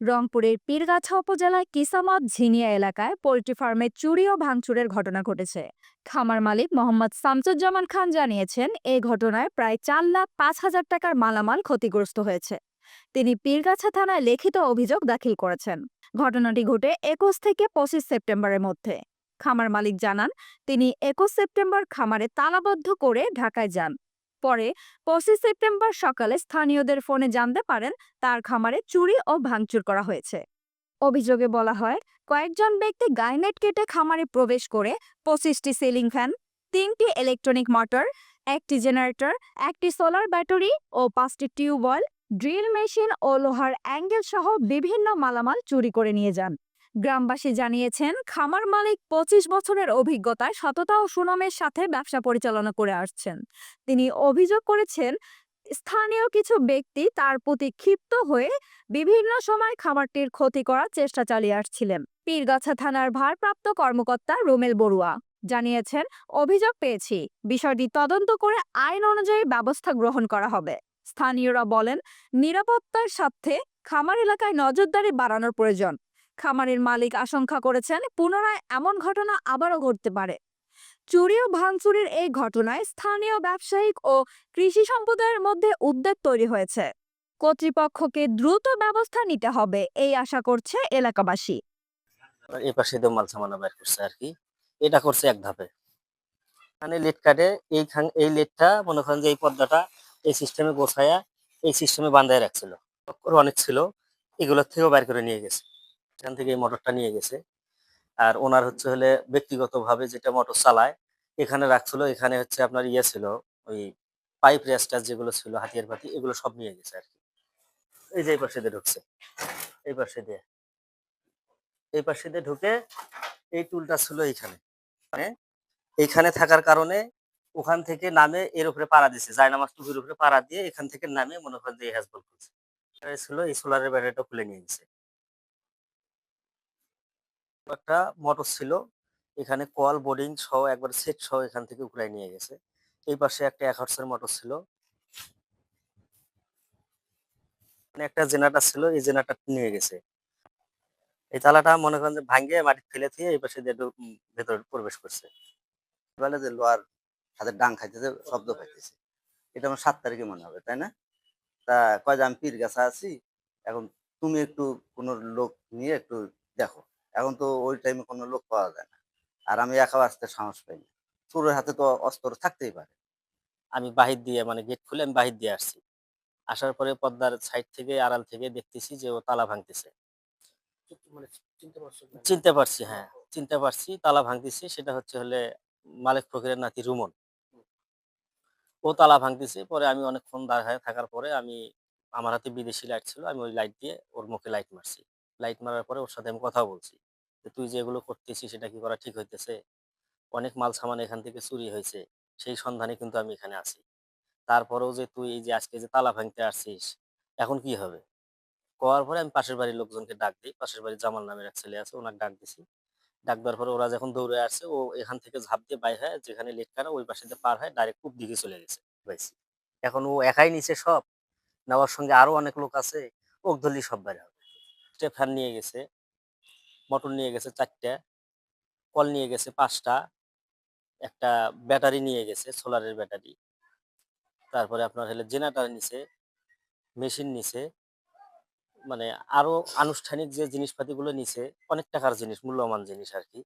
রংপুরের পীরগাছা উপজেলায় কিসামত ঝিনিয়া এলাকায় পোল্ট্রি ফার্মে চুরি ও ভাঙচুরের ঘটনা ঘটেছে। খামার মালিক মোহাম্মদ শামসুজ্জামান খান জানিয়েছেন এই ঘটনায় প্রায় চার লাখ পাঁচ হাজার টাকার মালামাল ক্ষতিগ্রস্ত হয়েছে। তিনি পীরগাছা থানায় লিখিত অভিযোগ দাখিল করেছেন। ঘটনাটি ঘটে একুশ থেকে পঁচিশ সেপ্টেম্বরের মধ্যে। খামার মালিক জানান, তিনি একুশ সেপ্টেম্বর খামারে তালাবদ্ধ করে ঢাকায় যান। পরে পঁচিশ সেপ্টেম্বর সকালে স্থানীয়দের ফোনে জানতে পারেন তার খামারে চুরি ও ভাঙচুর করা হয়েছে। অভিযোগে বলা হয়, কয়েকজন ব্যক্তি গাইনেট কেটে খামারে প্রবেশ করে পঁচিশটি সিলিং ফ্যান, তিনটি ইলেকট্রনিক মোটর, একটি জেনারেটর, একটি সোলার ব্যাটারি ও পাঁচটি টিউবওয়েল, ড্রিল মেশিন ও লোহার অ্যাঙ্গেল সহ বিভিন্ন মালামাল চুরি করে নিয়ে যান। গ্রামবাসী জানিয়েছেন, খামার মালিক পঁচিশ বছরের অভিজ্ঞতায় সততা ও সুনামের সাথে ব্যবসা পরিচালনা করে আসছেন। তিনি অভিযোগ করেছেন, স্থানীয় কিছু ব্যক্তি তার প্রতি ক্ষিপ্ত হয়ে বিভিন্ন সময় খামারটির ক্ষতি করার চেষ্টা চালিয়ে আসছিলেন। পীরগাছা থানার ভারপ্রাপ্ত কর্মকর্তা রোমেল বড়ুয়া জানিয়েছেন, অভিযোগ পেয়েছি। বিষয়টি তদন্ত করে আইন অনুযায়ী ব্যবস্থা গ্রহণ করা হবে। স্থানীয়রা বলেন, নিরাপত্তার সাথে খামার এলাকায় নজরদারি বাড়ানোর প্রয়োজন। খামারের মালিক আশঙ্কা করেছেন, পুনরায় এমন ঘটনা আবারও ঘটতে পারে। চুরি ও ভাঙচুরির এই ঘটনায় স্থানীয় ব্যবসায়িক ও কৃষি সম্প্রদায়ের মধ্যে উদ্বেগ তৈরি হয়েছে। কর্তৃপক্ষকে দ্রুত ব্যবস্থা নিতে হবে, এই আশা করছে এলাকাবাসী। এই পাশে দিয়ে মাল সামানা বের করছে আর কি। এটা করছে এক ধাপে। মানে লেট কাটে এই এই লেটটা মনে করেন যে এই পর্দাটা এই সিস্টেমে গোছায়া, এই সিস্টেমে বান্ধায় রাখছিল। অনেক ছিল, এগুলোর থেকেও বের করে নিয়ে গেছে। এখান থেকে এই মোটরটা নিয়ে গেছে। আর ওনার হচ্ছে হলে ব্যক্তিগতভাবে যেটা মোটর চালায়, এখানে রাখছিল, এখানে হচ্ছে আপনার ইয়ে ছিল, ওই পাইপ রেস্টার যেগুলো ছিল, হাতিয়ার পাতি, এগুলো সব নিয়ে গেছে আর কি। এই যে এই পাশে দিয়ে ঢুকছে। এই পাশে দিয়ে। এই পাশে দিয়ে ঢুকে এই টুলটা ছিল এইখানে। মানে এইখানে থাকার কারণে ওখান থেকে নামে এর উপরে পাড়া দিছে। জায়নামাজ টুপির উপরে পাড়া দিয়ে এখান থেকে নামে মনে করেন যে এই হ্যাজবল করছে ছিল এই সোলারের ব্যাটারিটা খুলে নিয়ে গেছে। একটা মোটর ছিল। এখানে কল বোর্ডিং সহ একবার সেট সহ এখান থেকে উকড়াই নিয়ে গেছে। এই পাশে একটা এক হর্সের মোটর ছিল। একটা জেনারেটর ছিল এই জেনারেটর নিয়ে গেছে। এই তালাটা মনে করেন যে ভাঙ্গে মাটি ফেলে দিয়ে এই পাশে ভেতরে প্রবেশ করছে। বলে যে লোহার হাতের ডাং খাইতেছে শব্দ পাইতেছে। এটা আমার সাত তারিখে মনে হবে তাই না? তা কয় যে আমি পীর গাছা আছি এখন তুমি একটু কোনো লোক নিয়ে একটু দেখো। এখন তো ওই টাইমে কোনো লোক পাওয়া যায় না। আর আমি একা আসতে সাহস পাই না। চোরের হাতে তো অস্ত্র থাকতেই পারে। আমি বাহির দিয়ে মানে গেট খুলে আমি বাহির দিয়ে আসছি। আসার পরে পদ্মার সাইড থেকে, আড়াল থেকে দেখতেছি যে ও তালা ভাঙতেছে। চিনতে পারছি হ্যাঁ। চিনতে পারছি, তালা ভাঙতেছি। সেটা হচ্ছে হলে মালিক ফকিরের নাতি রুমন। ও তালা ভাঙতেছে। পরে আমি অনেকক্ষণ দাঁড়ায় থাকার পরে আমি, আমার হাতে বিদেশি লাইট ছিল। আমি ওই লাইট দিয়ে ওর মুখে লাইট মারছি। লাইট মারার পরে ওর সাথে আমি কথা বলছি। তুই যেগুলো করতেছিস সেটা কি করা ঠিক হইতেছে? অনেক মাল সামান এখান থেকে চুরি হয়েছে সেই সন্ধানে কিন্তু আমি এখানে আছি। তারপরেও যে তুই এই যে আজকে যে তালা ভাঙতে আসছিস, এখন কি হবে? করার পরে আমি পাশের বাড়ির লোকজনকে ডাক দিই, পাশের বাড়ির জামাল নামের এক ছেলে আছে, ওনাকে ডাক দিছি। ডাক দেওয়ার পরে ওরা যখন দৌড়ে আসছে, ও এখান থেকে ঝাঁপ দিয়ে বাই হয় যেখানে লেট কাটা ওই পাশে পার হয় ডাইরেক্ট কূপ দিকে চলে গেছে পাইছি এখন ও একাই নিচে সব, নেওয়ার সঙ্গে আরও অনেক লোক আছে, ওক ধরলি সব বাইরে হবে। ফ্যান নিয়ে গেছে। মোটর নিয়ে গেছে চারটে, কল নিয়ে গেছে পাঁচটা, একটা ব্যাটারি নিয়ে গেছে, সোলারের ব্যাটারি। তারপরে আপনার হলে জেনারেটার নিছে, মেশিন নিছে মানে আরও আনুষ্ঠানিক যে জিনিসপাতিগুলো নিছে, অনেক টাকার জিনিস, মূল্যবান জিনিস আর কি।